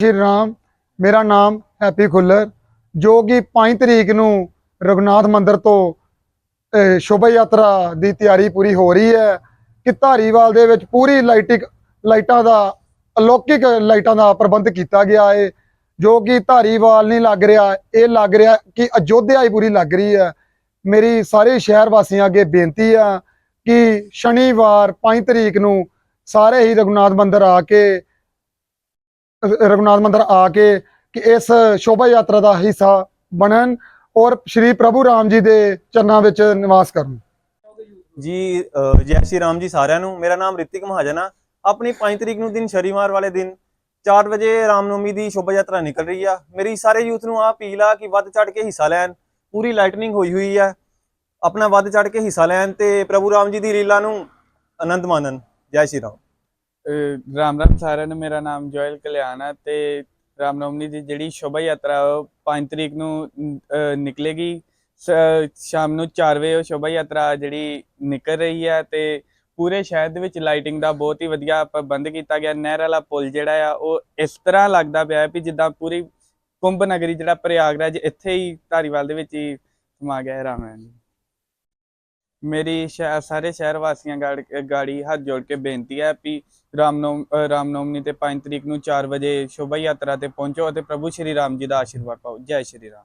ਸ਼੍ਰੀ ਰਾਮ ਮੇਰਾ ਨਾਮ ਹੈਪੀ ਖੁੱਲਰ ਜੋ ਕਿ 5 ਤਰੀਕ ਨੂੰ ਰਘੁਨਾਥ ਮੰਦਿਰ ਤੋਂ ਅਹ, ਸ਼ੋਭਾ ਯਾਤਰਾ ਦੀ ਤਿਆਰੀ ਪੂਰੀ ਹੋ ਰਹੀ ਹੈ ਕਿ ਧਾਰੀਵਾਲ ਦੇ ਵਿੱਚ ਪੂਰੀ ਲਾਈਟਿਕ ਲਾਈਟਾਂ ਦਾ ਅਲੌਕਿਕ ਲਾਈਟਾਂ ਦਾ ਪ੍ਰਬੰਧ ਕੀਤਾ ਗਿਆ ਹੈ ਜੋ ਕਿ ਧਾਰੀਵਾਲ ਨਹੀਂ ਲੱਗ ਰਿਹਾ ਇਹ ਲੱਗ ਰਿਹਾ ਕਿ ਅਯੋਧਿਆ ਹੀ ਪੂਰੀ ਲੱਗ ਰਹੀ ਹੈ। ਮੇਰੀ ਸਾਰੇ ਸ਼ਹਿਰ ਵਾਸੀਆਂ ਅੱਗੇ ਬੇਨਤੀ ਆ ਕਿ ਸ਼ਨੀਵਾਰ 5 ਤਰੀਕ ਨੂੰ ਸਾਰੇ ਹੀ ਰਘੁਨਾਥ ਮੰਦਿਰ ਆ ਕੇ ਰਘੁਨਾਥ ਮੰਦਿਰ ਆ ਕੇ ਕਿ ਇਸ ਸ਼ੋਭਾ ਯਾਤਰਾ ਦਾ ਹਿੱਸਾ ਬਣਨ ਔਰ ਸ਼੍ਰੀ ਪ੍ਰਭੂ ਰਾਮ ਜੀ ਦੇ ਚਰਨਾਂ ਵਿੱਚ ਨਿਵਾਸ ਕਰਨ। ਜੀ ਜੈ ਸ਼੍ਰੀ ਰਾਮ ਜੀ ਸਾਰਿਆਂ ਨੂੰ। ਮੇਰਾ ਨਾਮ ਰਿਤਿਕ ਮਹਾਜਨ ਆ। ਆਪਣੀ 5 ਤਰੀਕ ਨੂੰ ਦਿਨ ਸ਼ਨੀਵਾਰ ਵਾਲੇ ਦਿਨ 4 ਵਜੇ ਰਾਮਨਵਮੀ ਦੀ ਸ਼ੋਭਾ ਯਾਤਰਾ ਨਿਕਲ ਰਹੀ ਆ। ਮੇਰੀ ਸਾਰੇ ਯੂਥ ਨੂੰ ਆ ਅਪੀਲ ਆ ਕਿ ਵੱਧ ਚੜ ਕੇ ਹਿੱਸਾ ਲੈਣ। ਪੂਰੀ ਲਾਈਟਨਿੰਗ ਹੋਈ ਹੋਈ ਆ। ਆਪਣਾ ਵੱਧ ਚੜ ਕੇ ਹਿੱਸਾ ਲੈਣ ਤੇ ਪ੍ਰਭੂ ਰਾਮ ਜੀ ਦੀ ਲੀਲਾ ਨੂੰ ਆਨੰਦ ਮਾਣਨ। ਜੈ ਸ਼੍ਰੀ ਰਾਮ। ਰਾਮ ਰਾਮ ਸਾਰਿਆਂ ਨੂੰ ਮੇਰਾ ਨਾਮ ਜੋਇਲ ਕਲਿਆਣ ਹੈ ਤੇ ਰਾਮਨਵਮੀ ਦੀ ਜਿਹੜੀ ਸ਼ੋਭਾ ਯਾਤਰਾ ਉਹ 5 ਤਰੀਕ ਨੂੰ ਨਿਕਲੇਗੀ। ਸ਼ਾਮ ਨੂੰ 4 ਵਜੇ ਉਹ ਸ਼ੋਭਾ ਯਾਤਰਾ ਜਿਹੜੀ ਨਿਕਲ ਰਹੀ ਹੈ ਤੇ ਪੂਰੇ ਸ਼ਹਿਰ ਦੇ ਵਿੱਚ ਲਾਈਟਿੰਗ ਦਾ ਬਹੁਤ ਹੀ ਵਧੀਆ ਪ੍ਰਬੰਧ ਕੀਤਾ ਗਿਆ। ਨਹਿਰ ਵਾਲਾ ਪੁਲ ਜਿਹੜਾ ਆ, ਉਹ ਇਸ ਤਰ੍ਹਾਂ ਲੱਗਦਾ ਪਿਆ ਵੀ ਜਿੱਦਾਂ ਪੂਰੀ ਕੁੰਭ ਨਗਰੀ ਜਿਹੜਾ ਪ੍ਰਯਾਗਰਾਜ ਇੱਥੇ ਹੀ ਧਾਰੀਵਾਲ ਦੇ ਵਿੱਚ ਹੀ ਸਮਾ ਗਿਆ ਹੈ ਰਾਮਾਇਣ ਮੇਰੀ ਸ਼ਹਿ- ਸਾਰੇ ਸ਼ਹਿਰ ਵਾਸੀਆਂ ਗਾੜ- ਗਾੜੀ ਹੱਥ ਜੋੜ ਕੇ ਬੇਨਤੀ ਹੈ ਵੀ ਰਾਮਨਵਮ ਅ, ਰਾਮਨਵਮੀ ਤੇ 5 ਤਰੀਕ ਨੂੰ 4 ਵਜੇ ਸ਼ੋਭਾ ਯਾਤਰਾ ਤੇ ਪਹੁੰਚੋ ਅਤੇ ਪ੍ਰਭੂ ਸ਼੍ਰੀ ਰਾਮ ਜੀ ਦਾ ਆਸ਼ੀਰਵਾਦ ਪਾਓ। ਜੈ ਸ਼੍ਰੀ ਰਾਮ।